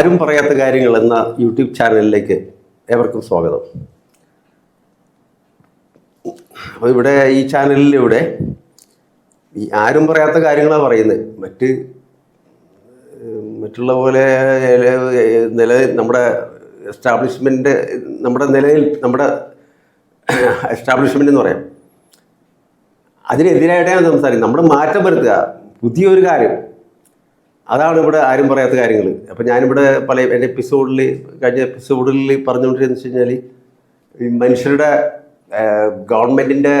ആരും പറയാത്ത കാര്യങ്ങൾ എന്ന യൂട്യൂബ് ചാനലിലേക്ക് ഏവർക്കും സ്വാഗതം. അപ്പോൾ ഇവിടെ ഈ ചാനലിലൂടെ ഈ ആരും പറയാത്ത കാര്യങ്ങളാണ് പറയുന്നത് മറ്റ് മറ്റുള്ള പോലെ നില നമ്മുടെ എസ്റ്റാബ്ലിഷ്മെന്റ് നമ്മുടെ നിലയിൽ നമ്മുടെ എസ്റ്റാബ്ലിഷ്മെന്റ് എന്ന് പറയാം. അതിനെതിരായിട്ടാണ് സംസാരിക്കുന്നത്. നമ്മൾ മാറ്റം വരുത്തുക. പുതിയൊരു കാര്യം. അതാണ് ഇവിടെ ആരും പറയാത്ത കാര്യങ്ങൾ. അപ്പം ഞാനിവിടെ പല എന്റെ എപ്പിസോഡിൽ കഴിഞ്ഞ എപ്പിസോഡിൽ പറഞ്ഞുകൊണ്ടിരുന്ന വെച്ച് കഴിഞ്ഞാൽ മനുഷ്യരുടെ ഗവൺമെന്റിന്റെ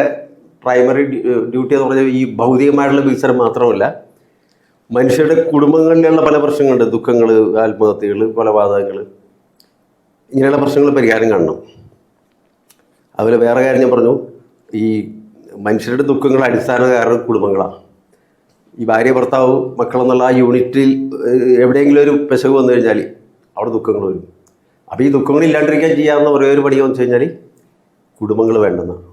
പ്രൈമറി ഡ്യൂട്ടി എന്ന് പറഞ്ഞാൽ ഈ ഭൗതികമായിട്ടുള്ള വികസനം മാത്രമല്ല മനുഷ്യരുടെ കുടുംബങ്ങളിലുള്ള പല പ്രശ്നങ്ങളുണ്ട്. ദുഃഖങ്ങൾ ആത്മഹത്യകൾ കൊലപാതകങ്ങൾ ഇങ്ങനെയുള്ള പ്രശ്നങ്ങൾ പരിഹാരം കാണണം. അതുപോലെ വേറെ കാര്യം ഞാൻ പറഞ്ഞു ഈ മനുഷ്യരുടെ ദുഃഖങ്ങൾ അടിസ്ഥാന കാരണം കുടുംബങ്ങളാണ് ഈ ഭാര്യ ഭർത്താവ് മക്കളെന്നുള്ള ആ യൂണിറ്റിൽ എവിടെയെങ്കിലും ഒരു പെശക് വന്നു കഴിഞ്ഞാൽ അവിടെ ദുഃഖങ്ങൾ വരും. അപ്പോൾ ഈ ദുഃഖങ്ങൾ ഇല്ലാണ്ടിരിക്കാൻ ചെയ്യാവുന്ന ഒരേ ഒരു പണിയെന്ന് വെച്ച് കഴിഞ്ഞാൽ കുടുംബങ്ങൾ വേണ്ടെന്നാണ്.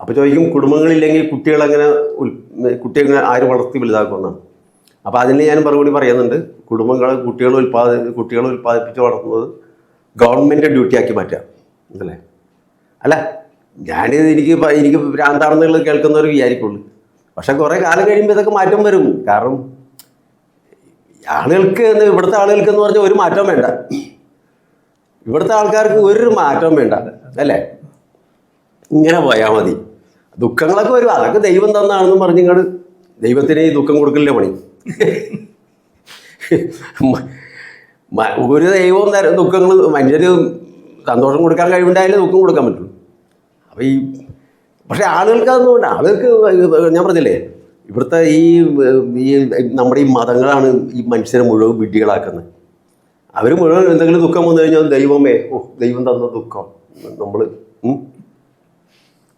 അപ്പോൾ ചോദിക്കും കുടുംബങ്ങളില്ലെങ്കിൽ കുട്ടികളെങ്ങനെ കുട്ടികളെ ആര് വളർത്തി വലുതാക്കുമെന്നാണ്. അപ്പോൾ അതിന് ഞാൻ മറുപടി പറയുന്നുണ്ട് കുടുംബങ്ങൾ കുട്ടികൾ ഉൽപ്പാദി കുട്ടികളെ ഉൽപ്പാദിപ്പിച്ച് വളർത്തുന്നത് ഗവൺമെന്റ് ഡ്യൂട്ടിയാക്കി മാറ്റുക അല്ലേ? അല്ല ഞാനിത് എനിക്ക് എനിക്ക് ഭ്രാന്താണെന്നുള്ളത് കേൾക്കുന്നവർ വിചാരിക്കുള്ളൂ. പക്ഷെ കുറേ കാലം കഴിയുമ്പോൾ ഇതൊക്കെ മാറ്റം വരും. കാരണം ആളുകൾക്ക് എന്ന് ഇവിടുത്തെ ആളുകൾക്ക് എന്ന് പറഞ്ഞാൽ ഒരു മാറ്റവും വേണ്ട. ഇവിടുത്തെ ആൾക്കാർക്ക് ഒരു മാറ്റവും വേണ്ട. അല്ലേ? ഇങ്ങനെ പോയാൽ മതി. ദുഃഖങ്ങളൊക്കെ വരും. അതൊക്കെ ദൈവം തന്നാണെന്നും പറഞ്ഞു ഇങ്ങോട്ട് ദൈവത്തിന് ഈ ദുഃഖം കൊടുക്കില്ല പണി? ഒരു ദൈവം തര ദുഃഖങ്ങൾ മനുഷ്യർ സന്തോഷം കൊടുക്കാൻ കഴിവുണ്ടായാലേ ദുഃഖം കൊടുക്കാൻ പറ്റുള്ളൂ. അപ്പോൾ ഈ പക്ഷേ ആളുകൾക്ക് അതൊന്നും ആളുകൾക്ക് ഞാൻ പറഞ്ഞില്ലേ ഇവിടുത്തെ ഈ ഈ നമ്മുടെ ഈ മതങ്ങളാണ് ഈ മനുഷ്യരെ മുഴുവൻ വിഡ്ഢികളാക്കുന്നത്. അവർ മുഴുവൻ എന്തെങ്കിലും ദുഃഖം വന്നു കഴിഞ്ഞാൽ ദൈവമേ ഓ ദൈവം തന്ന ദുഃഖം. നമ്മൾ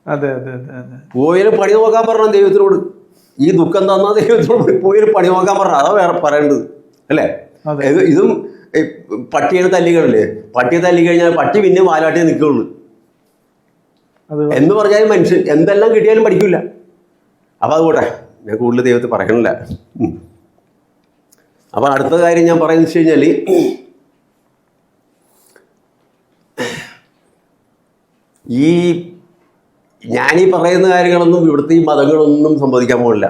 അതെ അതെ അതെ പോയൊരു പണി നോക്കാൻ പറഞ്ഞ ദൈവത്തിനോട്. ഈ ദുഃഖം തന്ന ദൈവത്തിനോട് പോയാലും പണി നോക്കാൻ പറഞ്ഞ അതാ വേറെ പറയേണ്ടത്. അല്ലേ. ഇത് പട്ടിയുടെ പട്ടിയെ തല്ലികളില്ലേ പട്ടിയെ തല്ലി കഴിഞ്ഞാൽ പട്ടി പിന്നെ വാലാട്ടിയെ നിൽക്കുള്ളൂ. എന്ന് പറഞ്ഞാൽ മനുഷ്യൻ എന്തെല്ലാം കിട്ടിയാലും പഠിക്കില്ല അപ്പം അത് പോട്ടെ ഞാൻ കൂടുതൽ ദൈവത്തെ പറയണില്ല. അപ്പോൾ അപ്പം അടുത്ത കാര്യം ഞാൻ പറയുന്നത് വെച്ച് കഴിഞ്ഞാൽ ഈ ഞാനീ പറയുന്ന കാര്യങ്ങളൊന്നും ഇവിടുത്തെ ഈ മതങ്ങളൊന്നും സംവദിക്കാൻ പോകില്ല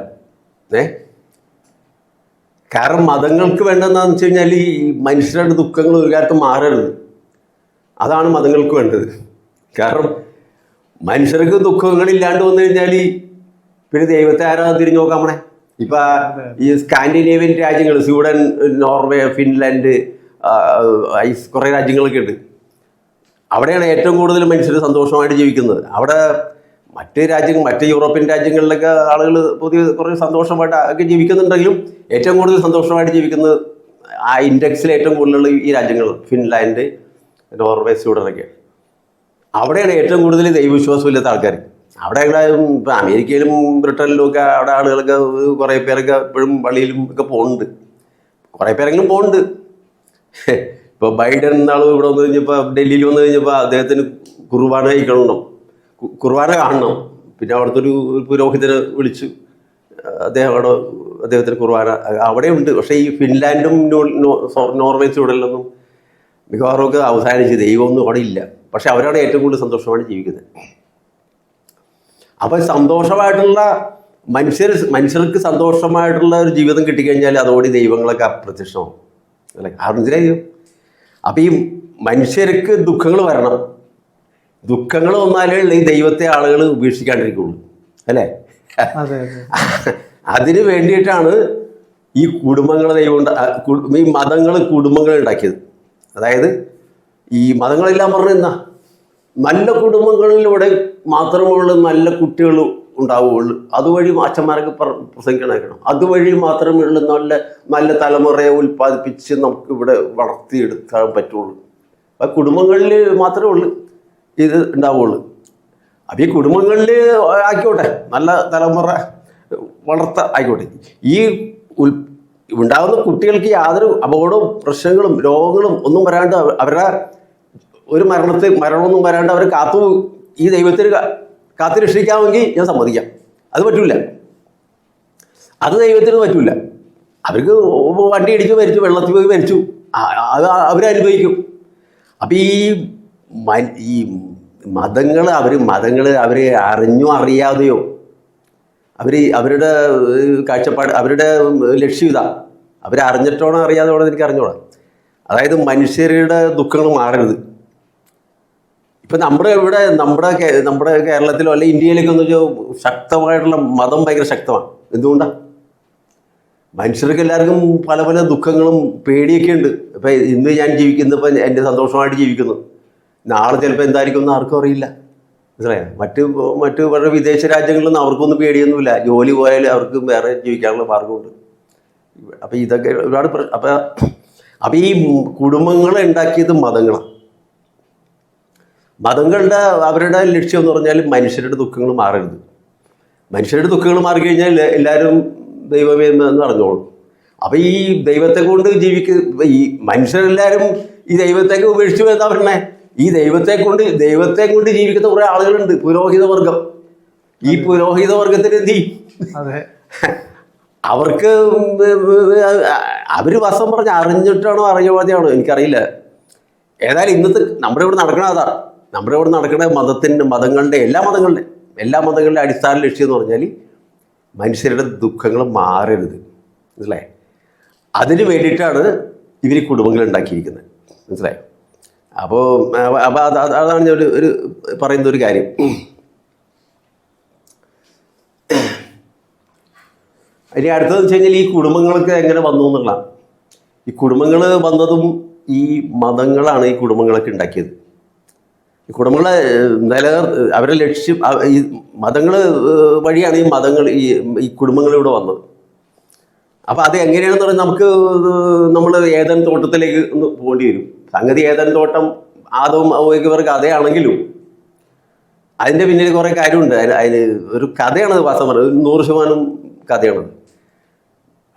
ഏ? കാരണം മതങ്ങൾക്ക് വേണ്ടതെന്നാന്ന് വെച്ച് കഴിഞ്ഞാൽ ഈ മനുഷ്യരുടെ ദുഃഖങ്ങൾ ഒരു കാലത്ത് മാറരുത്. അതാണ് മതങ്ങൾക്ക് വേണ്ടത്. കാരണം മനുഷ്യർക്ക് ദുഃഖങ്ങളില്ലാണ്ട് വന്നു കഴിഞ്ഞാൽ പിന്നെ ദൈവത്തെ ആരാ തിരിഞ്ഞു നോക്കാം നമ്മളെ. ഇപ്പൊ ഈ സ്കാൻഡിനേവിയൻ രാജ്യങ്ങൾ സ്വീഡൻ നോർവേ ഫിൻലാൻഡ് ഐസ് കുറേ രാജ്യങ്ങളൊക്കെ ഉണ്ട്. അവിടെയാണ് ഏറ്റവും കൂടുതൽ മനുഷ്യർ സന്തോഷമായിട്ട് ജീവിക്കുന്നത്. അവിടെ മറ്റ് രാജ്യങ്ങൾ മറ്റ് യൂറോപ്യൻ രാജ്യങ്ങളിലൊക്കെ ആളുകൾ പുതിയ കുറേ സന്തോഷമായിട്ട് ഒക്കെ ജീവിക്കുന്നുണ്ടെങ്കിലും ഏറ്റവും കൂടുതൽ സന്തോഷമായിട്ട് ജീവിക്കുന്നത് ആ ഇൻഡെക്സിൽ ഏറ്റവും കൂടുതലുള്ള ഈ രാജ്യങ്ങൾ ഫിൻലാൻഡ് നോർവേ സ്വീഡനൊക്കെ അവിടെയാണ് ഏറ്റവും കൂടുതൽ ദൈവവിശ്വാസമില്ലാത്ത ആൾക്കാർ. അവിടെ ഇപ്പം അമേരിക്കയിലും ബ്രിട്ടനിലും ഒക്കെ അവിടെ ആളുകളൊക്കെ കുറേ പേരൊക്കെ ഇപ്പോഴും പള്ളിയിലും ഒക്കെ പോകുന്നുണ്ട് കുറേ പേരെങ്കിലും പോകുന്നുണ്ട് ഇപ്പോൾ ബൈഡൻ നാൾ ഇവിടെ വന്നു കഴിഞ്ഞപ്പോൾ ഡൽഹിയിൽ വന്നു കഴിഞ്ഞപ്പോൾ അദ്ദേഹത്തിന് കുർബാന കഴിക്കണം കുർബാന കാണണം. പിന്നെ അവിടുത്തെ ഒരു പുരോഹിതനെ വിളിച്ചു. അദ്ദേഹം അവിടെ അദ്ദേഹത്തിന് കുർബാന അവിടെയുണ്ട് പക്ഷേ ഈ ഫിൻലാൻഡും നോർവേസും നോ- സോ- നോർവേ സ്വീഡനിലൊന്നും മിക്കവാറും ഒക്കെ അവസാനിച്ച് ദൈവമൊന്നും അവിടെ ഇല്ല. പക്ഷെ അവരാണ് ഏറ്റവും കൂടുതൽ സന്തോഷമാണ് ജീവിക്കുന്നത്. അപ്പം സന്തോഷമായിട്ടുള്ള മനുഷ്യർ മനുഷ്യർക്ക് സന്തോഷമായിട്ടുള്ള ഒരു ജീവിതം കിട്ടിക്കഴിഞ്ഞാൽ അതോടെ ദൈവങ്ങളൊക്കെ അപ്രത്യക്ഷമാവും. അല്ലേ? അറിഞ്ഞില്ലേ അപ്പം ഈ മനുഷ്യർക്ക് ദുഃഖങ്ങൾ വരണം. ദുഃഖങ്ങൾ വന്നാലേ ഈ ദൈവത്തെ ആളുകൾ ഉപേക്ഷിക്കാണ്ടിരിക്കുള്ളൂ. അല്ലേ? അതെ അതെ. അതിന് വേണ്ടിയിട്ടാണ് ഈ കുടുംബങ്ങളെ ദൈവം ഈ മതങ്ങൾ കുടുംബങ്ങൾ ഉണ്ടാക്കിയത്. അതായത് ഈ മതങ്ങളെല്ലാം പറഞ്ഞ എന്താ നല്ല കുടുംബങ്ങളിലൂടെ മാത്രമുള്ള നല്ല കുട്ടികൾ ഉണ്ടാവുകയുള്ളൂ. അതുവഴി അച്ഛന്മാരൊക്കെ പ്ര- പ്രസംഗിക്കണേക്കണം. അതുവഴി മാത്രമേ നല്ല നല്ല തലമുറയെ ഉൽപ്പാദിപ്പിച്ച് നമുക്ക് ഇവിടെ വളർത്തിയെടുക്കാൻ പറ്റുള്ളൂ. അപ്പം കുടുംബങ്ങളിൽ മാത്രമേ ഉള്ളൂ ഇത് ഉണ്ടാവുള്ളൂ അപ്പം ഈ കുടുംബങ്ങളിൽ ആയിക്കോട്ടെ. നല്ല തലമുറ വളർത്ത ആയിക്കോട്ടെ. ഈ ഉൽ ഉണ്ടാകുന്ന കുട്ടികൾക്ക് യാതൊരു അപകടവും പ്രശ്നങ്ങളും രോഗങ്ങളും ഒന്നും വരാണ്ട് അവരുടെ ഒരു മരണത്തിൽ മരണമൊന്നും വരാണ്ട് അവർ കാത്തു ഈ ദൈവത്തിന് കാ- കാത്തു രക്ഷിക്കാമെങ്കിൽ ഞാൻ സമ്മതിക്കാം. അത് പറ്റൂല. അത് ദൈവത്തിന് പറ്റൂല. അവർക്ക് വണ്ടി ഇടിച്ച് മരിച്ചു വെള്ളത്തിൽ പോയി മരിച്ചു. അത് അവരനുഭവിക്കും അപ്പം ഈ ഈ മതങ്ങൾ അവർ മതങ്ങൾ അവർ അറിഞ്ഞോ അറിയാതെയോ അവർ അവരുടെ കാഴ്ചപ്പാട് അവരുടെ ലക്ഷ്യം ഇതാ. അവരറിഞ്ഞിട്ടോണോ അറിയാതെയോണോ എനിക്ക് അറിഞ്ഞോളാം അതായത് മനുഷ്യരുടെ ദുഃഖങ്ങൾ മാറരുത്. ഇപ്പം നമ്മുടെ ഇവിടെ നമ്മുടെ നമ്മുടെ കേരളത്തിലോ അല്ലെ ഇന്ത്യയിലേക്കോ എന്ന് വെച്ചാൽ ശക്തമായിട്ടുള്ള മതം ഭയങ്കര ശക്തമാണ്. എന്തുകൊണ്ടാണ് മനുഷ്യർക്ക് എല്ലാവർക്കും പല പല ദുഃഖങ്ങളും പേടിയൊക്കെ ഉണ്ട്. ഇപ്പം ഇന്ന് ഞാൻ ജീവിക്കുന്നു ഇപ്പം എന്റെ സന്തോഷമായിട്ട് ജീവിക്കുന്നു. നാളെ ചിലപ്പോൾ എന്തായിരിക്കും എന്ന് ആർക്കും അറിയില്ല. മനസ്സിലായോ? മറ്റ് മറ്റ് പല വിദേശ രാജ്യങ്ങളിലൊന്നും അവർക്കൊന്നും പേടിയൊന്നുമില്ല. ജോലി പോയാലും അവർക്ക് വേറെ ജീവിക്കാനുള്ള മാർഗമുണ്ട്. അപ്പം ഇതൊക്കെ ഒരുപാട് അപ്പം അപ്പം ഈ കുടുംബങ്ങളെ ഉണ്ടാക്കിയത് മതങ്ങളാണ് മതങ്ങളുടെ അവരുടെ ലക്ഷ്യം എന്ന് പറഞ്ഞാൽ മനുഷ്യരുടെ ദുഃഖങ്ങൾ മാറരുത്. മനുഷ്യരുടെ ദുഃഖങ്ങൾ മാറിക്കഴിഞ്ഞാൽ എല്ലാവരും ദൈവമേ എന്ന് അറിഞ്ഞോളും അപ്പം ഈ ദൈവത്തെ കൊണ്ട് ജീവിക്ക ഈ മനുഷ്യരെല്ലാവരും ഈ ദൈവത്തേക്ക് ഉപേക്ഷിച്ചു എന്താ പറഞ്ഞേ ഈ ദൈവത്തെ കൊണ്ട് ദൈവത്തെ കൊണ്ട് ജീവിക്കുന്ന കുറേ ആളുകളുണ്ട്. പുരോഹിത വർഗം. ഈ പുരോഹിത വർഗത്തിന് എന്ത് അതെ. അവർക്ക് അവർ വസം പറഞ്ഞ് അറിഞ്ഞിട്ടാണോ അറിയാതെയാണോ എനിക്കറിയില്ല. ഏതായാലും ഇന്നത്തെ നമ്മുടെ ഇവിടെ നടക്കണ അതാ. നമ്മുടെ ഇവിടെ നടക്കുന്ന മതത്തിന്റെ മതങ്ങളുടെ എല്ലാ മതങ്ങളുടെ എല്ലാ മതങ്ങളുടെ അടിസ്ഥാന ലക്ഷ്യം എന്ന് പറഞ്ഞാൽ മനുഷ്യരുടെ ദുഃഖങ്ങൾ മാറരുത്. മനസ്സിലായേ? അതിന് വേണ്ടിയിട്ടാണ് ഇവർ കുടുംബങ്ങൾ ഉണ്ടാക്കിയിരിക്കുന്നത്. മനസ്സിലായോ? അപ്പോൾ അപ്പോൾ അത് അത് അതാണ് ഞാൻ ഒരു പറയുന്ന ഒരു കാര്യം. ഇനി അടുത്തതെന്ന് വെച്ച് കഴിഞ്ഞാൽ ഈ കുടുംബങ്ങളൊക്കെ എങ്ങനെ വന്നു എന്നുള്ളതാണ്. ഈ കുടുംബങ്ങൾ വന്നതും ഈ മതങ്ങളാണ് ഈ കുടുംബങ്ങളൊക്കെ ഉണ്ടാക്കിയത്. കുടുംബങ്ങളെ നിലനിർ അവരുടെ ലക്ഷ്യം ഈ മതങ്ങൾ വഴിയാണ് ഈ മതങ്ങൾ ഈ ഈ കുടുംബങ്ങളിവിടെ വന്നത്. അപ്പോൾ അത് എങ്ങനെയാണെന്ന് പറഞ്ഞാൽ നമുക്ക് നമ്മൾ ഏതൻ തോട്ടത്തിലേക്ക് ഒന്ന് പോകേണ്ടി വരും. സംഗതി ഏതൻ തോട്ടം ആദവും ഔവയ്ക്കവർക്ക് കഥയാണെങ്കിലും അതിന്റെ പിന്നിൽ കുറേ കാര്യമുണ്ട്. അതിന് അതിന് ഒരു കഥയാണ് വാസം പറഞ്ഞത്. ഒരു നൂറ് ശതമാനം കഥയാണ്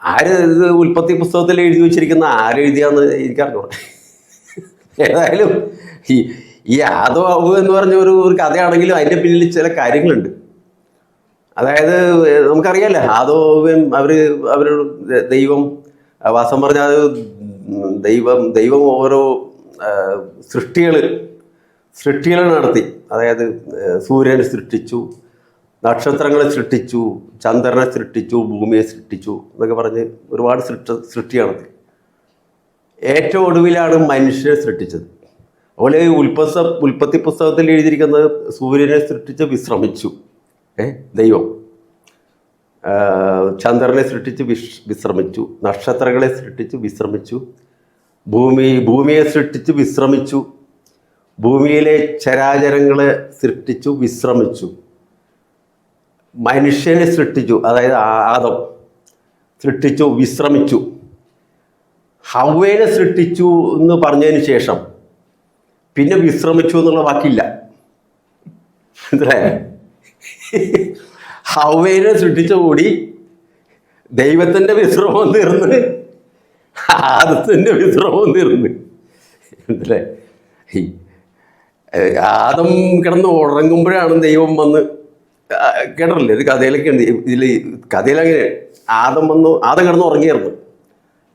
ആര് ഇത് ഉൽപ്പത്തി പുസ്തകത്തിൽ എഴുതി വെച്ചിരിക്കുന്ന ആരെഴുതിയാന്ന് എനിക്കറിഞ്ഞു ഏതായാലും ഈ ഈ ഔ എന്ന് പറഞ്ഞ ഒരു ഒരു കഥയാണെങ്കിലും അതിന്റെ പിന്നിൽ ചില കാര്യങ്ങളുണ്ട്. അതായത് നമുക്കറിയാലോ ആദോവും അവർ അവർ ദൈവം വാസം പറഞ്ഞാൽ ദൈവം ദൈവം ഓരോ സൃഷ്ടികൾ സൃഷ്ടികൾ നടത്തി. അതായത് സൂര്യനെ സൃഷ്ടിച്ചു നക്ഷത്രങ്ങളെ സൃഷ്ടിച്ചു ചന്ദ്രനെ സൃഷ്ടിച്ചു ഭൂമിയെ സൃഷ്ടിച്ചു എന്നൊക്കെ പറഞ്ഞ് ഒരുപാട് സൃഷ്ടി സൃഷ്ടിയാണ് ഏറ്റവും ഒടുവിലാണ് മനുഷ്യനെ സൃഷ്ടിച്ചത്. അതുപോലെ ഈ ഉൽപ്പസ ഉൽപ്പത്തി പുസ്തകത്തിൽ എഴുതിയിരിക്കുന്നത് സൂര്യനെ സൃഷ്ടിച്ച് വിശ്രമിച്ചു. ഏ? ദൈവം. ചന്ദ്രനെ സൃഷ്ടിച്ച് വിഷ് വിശ്രമിച്ചു. നക്ഷത്രങ്ങളെ സൃഷ്ടിച്ച് വിശ്രമിച്ചു. ഭൂമി ഭൂമിയെ സൃഷ്ടിച്ച് വിശ്രമിച്ചു. ഭൂമിയിലെ ചരാചരങ്ങളെ സൃഷ്ടിച്ചു വിശ്രമിച്ചു. മനുഷ്യനെ സൃഷ്ടിച്ചു അതായത് ആദം സൃഷ്ടിച്ചു വിശ്രമിച്ചു. ഹവ്വേനെ സൃഷ്ടിച്ചു എന്ന് പറഞ്ഞതിന് ശേഷം പിന്നെ വിശ്രമിച്ചു എന്നുള്ള വാക്കില്ല. മനസ്സിലായോ? ഹവ്വേനെ സൃഷ്ടിച്ച കൂടി ദൈവത്തിന്റെ വിശ്രമം തീർന്ന് ആദത്തിന്റെ വിശ്രമം തീർന്ന്. ആദം കിടന്ന് ഉറങ്ങുമ്പോഴാണ് ദൈവം വന്ന് കേട്ടറില്ലേ ഇത് കഥയിലൊക്കെ ഉണ്ട്. ഇതിൽ കഥയിലങ്ങനെ ആദം വന്നു ആദം കിടന്ന് ഉറങ്ങിയായിരുന്നു.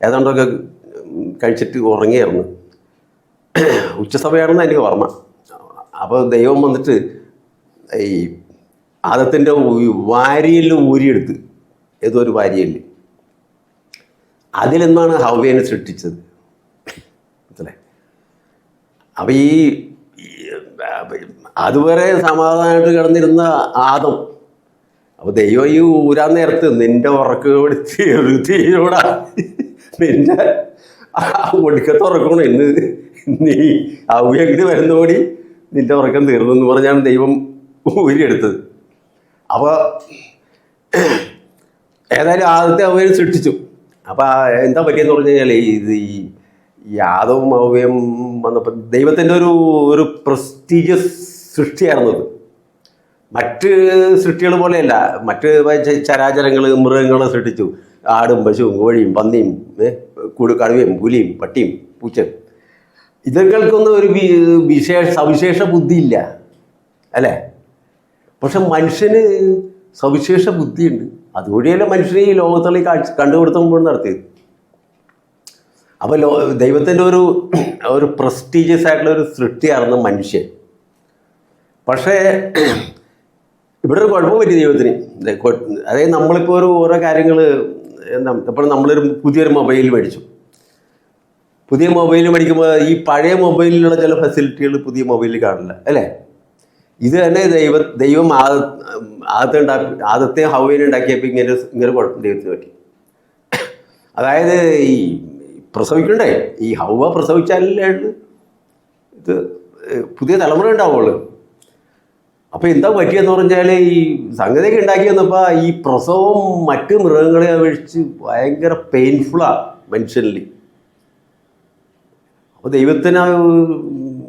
ഏതാണ്ടൊക്കെ കഴിച്ചിട്ട് ഉറങ്ങിയായിരുന്നു. ഉച്ചസമയാണെന്ന് എനിക്ക് ഓർമ്മ. അപ്പോൾ ദൈവം വന്നിട്ട് ഈ ആദത്തിന്റെ വാരിയൽ ഊരിയെടുത്ത്. ഏതോ ഒരു വാരിയൽ അതിലെന്നാണ് ഹവ്യനെ സൃഷ്ടിച്ചത്. മനസ്സിലായി അപ്പം ഈ അതുവരെ സമാധാനമായിട്ട് കിടന്നിരുന്ന ആദം. അപ്പോൾ ദൈവം ഈ ഊരാൻ നേരത്ത് നിന്റെ ഉറക്ക് തീരൂടാ നിന്റെ ആ ഉറക്കണം ഇന്ന്. നീ ആ അവ്യഗ്നി വരുന്നോടി നിന്റെ ഉറക്കം തീർന്നു എന്ന് പറഞ്ഞാണ് ദൈവം ഊരിയെടുത്തത്. അപ്പോൾ ഏതായാലും ആദ്യത്തെ അവയെ സൃഷ്ടിച്ചു. അപ്പോൾ എന്താ പറ്റിയെന്ന് പറഞ്ഞു കഴിഞ്ഞാൽ ഇത് ഈ യാദവും അവയും വന്നപ്പോൾ ദൈവത്തിന്റെ ഒരു ഒരു പ്രസ്റ്റീജിയസ് സൃഷ്ടിയായിരുന്നു അത്. മറ്റ് സൃഷ്ടികൾ പോലെയല്ല. മറ്റ് ചരാചരങ്ങൾ മൃഗങ്ങളെ സൃഷ്ടിച്ചു. ആടും പശുവും കോഴിയും പന്നിയും കുടു കടുവയും പുലിയും പട്ടിയും പൂച്ചയും. ഇതുങ്ങൾക്കൊന്നും ഒരു വിശേഷ സവിശേഷ ബുദ്ധിയില്ല അല്ലേ? പക്ഷെ മനുഷ്യന് സവിശേഷ ബുദ്ധിയുണ്ട്. അതുവഴിയല്ലേ മനുഷ്യനെ ഈ ലോകത്തുള്ള കാഴ്ച കണ്ടുപിടുത്തം കൊണ്ട് നടത്തിയത്. അപ്പോൾ ലോ ദൈവത്തിന്റെ ഒരു ഒരു പ്രസ്റ്റീജിയസ് ആയിട്ടുള്ള ഒരു സൃഷ്ടിയായിരുന്നു മനുഷ്യൻ. പക്ഷേ ഇവിടെ ഒരു കുഴപ്പം പറ്റി ദൈവത്തിന്. അതായത് നമ്മളിപ്പോൾ ഒരു ഓരോ കാര്യങ്ങൾ എന്താ ഇപ്പോൾ നമ്മളൊരു പുതിയൊരു മൊബൈൽ മേടിച്ചു. പുതിയ മൊബൈൽ മേടിക്കുമ്പോൾ ഈ പഴയ മൊബൈലിലുള്ള ചില ഫെസിലിറ്റികൾ പുതിയ മൊബൈലിൽ കാണില്ല അല്ലേ? ഇത് തന്നെ ദൈവ ദൈവം ആദത്തെ ഉണ്ടാക്കി ആദത്തെ ഹൗവേനെ ഉണ്ടാക്കിയപ്പോൾ ഇങ്ങനെ ഇങ്ങനെ കുഴപ്പം ദൈവത്തിന് പറ്റി. അതായത് ഈ പ്രസവിക്കണ്ടേ? ഈ ഹൗവ പ്രസവിച്ചാലല്ലേ ഇത് പുതിയ തലമുറ ഉണ്ടാവുള്ളൂ അപ്പോൾ എന്താ പറ്റിയെന്ന് പറഞ്ഞാൽ ഈ സംഗതിയൊക്കെ ഉണ്ടാക്കി വന്നപ്പോൾ ഈ പ്രസവം മറ്റ് മൃഗങ്ങളെ അപേക്ഷിച്ച് ഭയങ്കര പെയിൻഫുള്ളാണ് മനുഷ്യനിൽ അപ്പോൾ ദൈവത്തിന്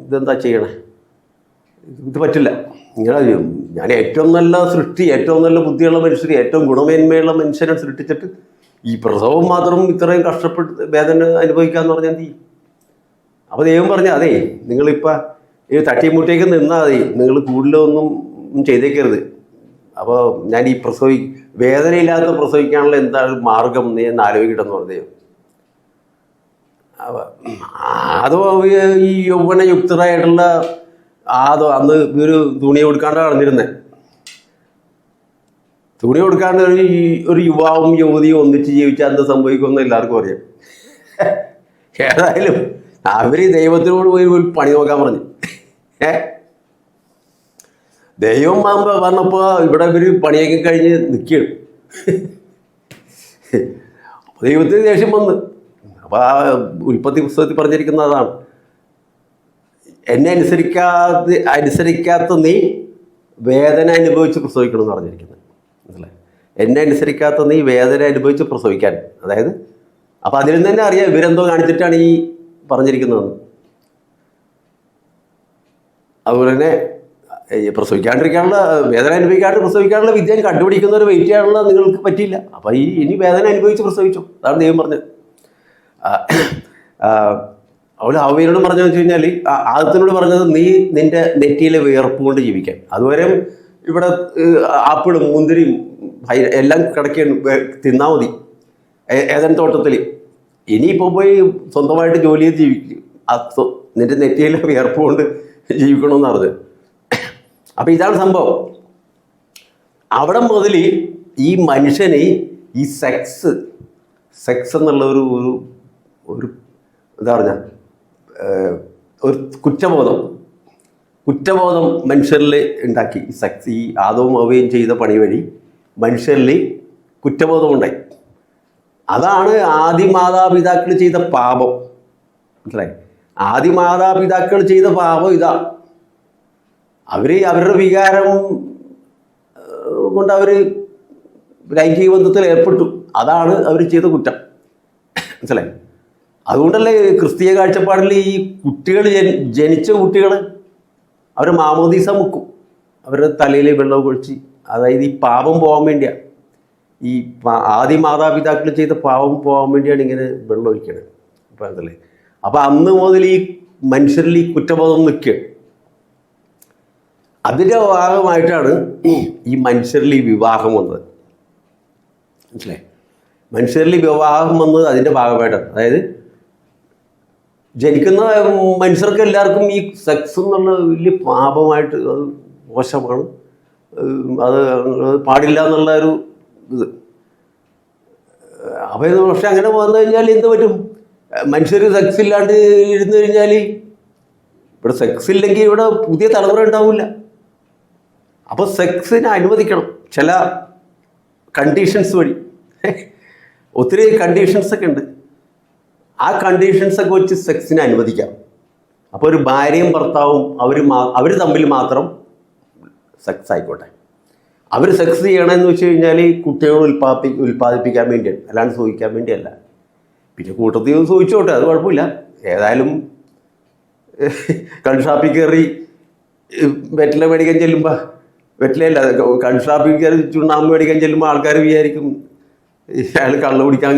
ഇതെന്താ ചെയ്യണേ? ഇത് പറ്റില്ല. ഇങ്ങനെ ഞാൻ ഏറ്റവും നല്ല സൃഷ്ടി ഏറ്റവും നല്ല ബുദ്ധിയുള്ള മനുഷ്യർ ഏറ്റവും ഗുണമേന്മയുള്ള മനുഷ്യനെ സൃഷ്ടിച്ചിട്ട് ഈ പ്രസവം മാത്രം ഇത്രയും കഷ്ടപ്പെട്ട് വേദന അനുഭവിക്കാന്ന് പറഞ്ഞാൽ എന്ത് ചെയ്യും? അപ്പോൾ ദൈവം പറഞ്ഞു അതെ നിങ്ങളിപ്പോൾ ഈ തട്ടിമുട്ടേക്ക് നിന്നാൽ മതി. നിങ്ങൾ കൂടുതലൊന്നും ചെയ്തേക്കരുത്. അപ്പോൾ ഞാൻ ഈ പ്രസവി വേദനയില്ലാത്ത പ്രസവിക്കാനുള്ള എന്താണ് മാർഗം നീ എന്ന് ആലോചിക്കണമെന്ന് പറഞ്ഞു ദൈവം. അതോ ഈ യൗവന യുക്തരായിട്ടുള്ള ആദോ അന്ന് ഒരു തുണി കൊടുക്കാണ്ട് നടന്നിരുന്നത് തുണി കൊടുക്കാണ്ട് ഒരു ഒരു യുവാവും യുവതിയും ഒന്നിച്ച് ജീവിച്ചാൽ എന്ത് സംഭവിക്കുമെന്ന് എല്ലാവർക്കും അറിയാം. ഏതായാലും അവർ ദൈവത്തിനോട് പോയി പണി നോക്കാൻ പറഞ്ഞു. ഏ? ദൈവം മാമ്പ പറഞ്ഞപ്പോ ഇവിടെ ഇവർ പണിയൊക്കെ കഴിഞ്ഞ് നിൽക്കുകയാണ് ദൈവത്തിന് ദേഷ്യം വന്ന്. അപ്പൊ ആ ഉൽപ്പത്തി പുസ്തകത്തിൽ പറഞ്ഞിരിക്കുന്നത് അതാണ് എന്നെ അനുസരിക്കാതെ അനുസരിക്കാത്ത നീ വേദന അനുഭവിച്ച് പ്രസവിക്കണം എന്ന് പറഞ്ഞിരിക്കുന്നത്. മനസ്സിലായി? എന്നെ അനുസരിക്കാത്ത നീ വേദന അനുഭവിച്ച് പ്രസവിക്കാൻ. അതായത് അപ്പോൾ അതിൽ നിന്ന് തന്നെ അറിയാം ഇവരെന്തോ കാണിച്ചിട്ടാണ് ഈ പറഞ്ഞിരിക്കുന്നതെന്ന് അതുപോലെ തന്നെ പ്രസവിക്കാണ്ടിരിക്കാനുള്ള വേദന അനുഭവിക്കാണ്ട് പ്രസവിക്കാനുള്ള വിദ്യ കണ്ടുപിടിക്കുന്നവർ വെയിറ്റ് ചെയ്യാനുള്ള നിങ്ങൾക്ക് പറ്റിയില്ല. അപ്പോൾ ഈ ഇനി വേദന അനുഭവിച്ച് പ്രസവിച്ചു. അതാണ് ദൈവം പറഞ്ഞത്. അവൾ ഹവയിനോട് പറഞ്ഞു വെച്ച് കഴിഞ്ഞാൽ ആദ്യത്തിനോട് പറഞ്ഞത് നീ നിന്റെ നെറ്റിയിലെ വിയർപ്പ് കൊണ്ട് ജീവിക്കാൻ. അതുവരെ ഇവിടെ ആപ്പിളും മുന്തിരിയും എല്ലാം കിടക്കുകയാണ് തിന്നാൽ തിന്നാ മതി. ഏതൻ തോട്ടത്തിൽ ഇനിയിപ്പോൾ പോയി സ്വന്തമായിട്ട് ജോലി ചെയ്ത് ജീവിക്കും നിന്റെ നെറ്റിയിലെ വിയർപ്പ് കൊണ്ട് ജീവിക്കണമെന്ന് പറഞ്ഞത്. അപ്പം ഇതാണ് സംഭവം. അവിടെ മുതൽ ഈ മനുഷ്യനെ ഈ സെക്സ് സെക്സ് എന്നുള്ള ഒരു ഒരു ഒരു എന്താ പറഞ്ഞ ഒരു കുറ്റബോധം കുറ്റബോധം മനുഷ്യരിൽ ഉണ്ടാക്കി. ഈ ആദവും അവയും ചെയ്ത പണി വഴി മനുഷ്യരിൽ കുറ്റബോധമുണ്ടായി. അതാണ് ആദ്യ മാതാപിതാക്കൾ ചെയ്ത പാപം. മനസ്സിലായി? ആദ്യ മാതാപിതാക്കൾ ചെയ്ത പാപം ഇതാ. അവർ അവരുടെ വികാരം കൊണ്ട് അവർ ലൈംഗിക ബന്ധത്തിൽ ഏർപ്പെട്ടു. അതാണ് അവർ ചെയ്ത കുറ്റം. മനസ്സിലായി? അതുകൊണ്ടല്ലേ ക്രിസ്തീയ കാഴ്ചപ്പാടിൽ ഈ കുട്ടികൾ ജനിച്ച കുട്ടികൾ അവർ മാമോദീസ മുക്കും. അവരുടെ തലയിൽ വെള്ളം ഒഴിച്ച്. അതായത് ഈ പാപം പോകാൻ വേണ്ടിയാണ് ഈ ആദ്യ മാതാപിതാക്കൾ ചെയ്ത പാവം പോകാൻ വേണ്ടിയാണ് ഇങ്ങനെ വെള്ളം ഒഴിക്കണത്. അപ്പം അതല്ലേ. അപ്പം അന്ന് മുതൽ ഈ മനുഷ്യരിൽ ഈ കുറ്റബോധം നിൽക്കുക. അതിന്റെ ഭാഗമായിട്ടാണ് ഈ മനുഷ്യരിൽ ഈ വിവാഹം വന്നത്. മനസ്സിലായി? മനുഷ്യരിൽ വിവാഹം വന്നത് അതിന്റെ ഭാഗമായിട്ടാണ്. അതായത് ജനിക്കുന്ന മനുഷ്യർക്ക് എല്ലാവർക്കും ഈ സെക്സ് എന്നുള്ള വലിയ പാപമായിട്ട് അത് മോശമാണ്. അത് പാടില്ല എന്നുള്ള ഒരു ഇത്. അപ്പോൾ പക്ഷെ അങ്ങനെ വന്നു കഴിഞ്ഞാൽ എന്ത് പറ്റും? മനുഷ്യർ സെക്സ് ഇല്ലാണ്ട് ഇരുന്ന് കഴിഞ്ഞാൽ ഇവിടെ സെക്സ് ഇല്ലെങ്കിൽ ഇവിടെ പുതിയ തലമുറ ഉണ്ടാവില്ല. അപ്പോൾ സെക്സിനെ അനുവദിക്കണം. ചില കണ്ടീഷൻസ് വഴി. ഒത്തിരി കണ്ടീഷൻസ് ഒക്കെ ഉണ്ട്. ആ കണ്ടീഷൻസ് ഒക്കെ വെച്ച് സെക്സിനെ അനുവദിക്കാം. അപ്പോൾ ഒരു ഭാര്യയും ഭർത്താവും അവർ അവർ തമ്മിൽ മാത്രം സെക്സ് ആയിക്കോട്ടെ. അവർ സെക്സ് ചെയ്യണമെന്ന് വെച്ച് കഴിഞ്ഞാൽ കുട്ടികൾ ഉൽപ്പാദി ഉൽപ്പാദിപ്പിക്കാൻ വേണ്ടിയാണ് അല്ലാണ്ട് സൂഹിക്കാൻ വേണ്ടിയല്ല. പിന്നെ കൂട്ടത്തിൽ സൂഹിച്ചോട്ടെ അത് കുഴപ്പമില്ല. ഏതായാലും കൺഷാപ്പിൽ കയറി വെറ്റില മേടിക്കാൻ ചെല്ലുമ്പോൾ വെറ്റിലയല്ല കൺഷാപ്പിൽ കയറി ചുണ്ണാമ്പ് മേടിക്കാൻ ചെല്ലുമ്പോൾ ആൾക്കാർ വിചാരിക്കും അയാൾ കള്ളു കുടിക്കാൻ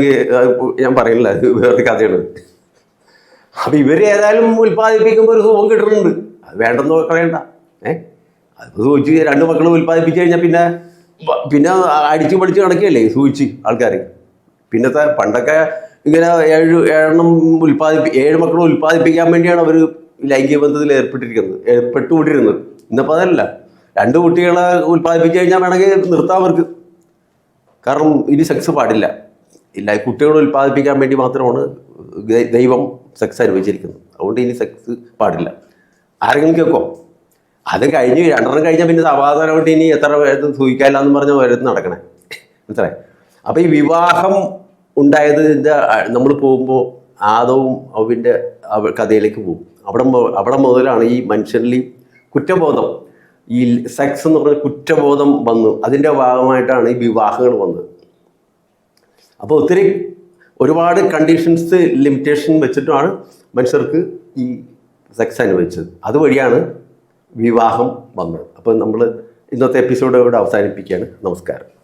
ഞാൻ പറയുന്നില്ല അത് വേറൊരു കഥയാണ്. അപ്പം ഇവർ ഏതായാലും ഉൽപ്പാദിപ്പിക്കുമ്പോൾ ഒരു സുഖം കിട്ടുന്നുണ്ട്. അത് വേണ്ടെന്ന് പറയണ്ട ഏ? അത് സൂചിച്ച് രണ്ട് മക്കൾ ഉൽപ്പാദിപ്പിച്ച് കഴിഞ്ഞാൽ പിന്നെ പിന്നെ അടിച്ചു പഠിച്ച് നടക്കുകയല്ലേ സൂചിച്ച് ആൾക്കാർ പിന്നത്തെ പണ്ടൊക്കെ ഇങ്ങനെ ഏഴ് ഏഴെണ്ണം ഉൽപ്പാദിപ്പി ഏഴ് മക്കളെ ഉൽപ്പാദിപ്പിക്കാൻ വേണ്ടിയാണ് അവർ ലൈംഗിക ബന്ധത്തിൽ ഏർപ്പെട്ടിരിക്കുന്നത് ഏർപ്പെട്ടുകൊണ്ടിരുന്നത്. ഇന്നിപ്പോൾ അതല്ല. രണ്ട് കുട്ടികളെ ഉൽപ്പാദിപ്പിച്ചു കഴിഞ്ഞാൽ വേണമെങ്കിൽ നിർത്താം അവർക്ക്. കാരണം ഇനി സെക്സ് പാടില്ല. ഇല്ല കുട്ടികളെ ഉൽപ്പാദിപ്പിക്കാൻ വേണ്ടി മാത്രമാണ് ദൈവം സെക്സ് അനുവദിച്ചിരിക്കുന്നത്. അതുകൊണ്ട് ഇനി സെക്സ് പാടില്ല. ആരെങ്കിലും കേൾക്കോ അത് കഴിഞ്ഞ് രണ്ടെണ്ണം കഴിഞ്ഞാൽ പിന്നെ സമാധാനമായിട്ട് ഇനി എത്ര പേര് സൂഹിക്കാനില്ല എന്ന് പറഞ്ഞ ഓരോരുത്തർ നടക്കണേ. മനസ്സിലായി? അപ്പോൾ ഈ വിവാഹം ഉണ്ടായതിന്റെ നമ്മൾ പോകുമ്പോൾ ആദവും അവന്റെ അവ കഥയിലേക്ക് പോകും. അവിടെ അവിടെ മുതലാണ് ഈ മനുഷ്യനിൽ കുറ്റബോധം. ഈ സെക്സ് എന്ന് പറഞ്ഞ കുറ്റബോധം വന്നു. അതിന്റെ ഭാഗമായിട്ടാണ് ഈ വിവാഹങ്ങൾ വന്നത്. അപ്പോൾ ഒത്തിരി ഒരുപാട് കണ്ടീഷൻസ് ലിമിറ്റേഷൻ വെച്ചിട്ടുമാണ് മനുഷ്യർക്ക് ഈ സെക്സ് അനുഭവിച്ചത്. അതുവഴിയാണ് വിവാഹം വന്നത്. അപ്പോൾ നമ്മൾ ഇന്നത്തെ എപ്പിസോഡ് ഇവിടെ അവസാനിപ്പിക്കുകയാണ്. നമസ്കാരം.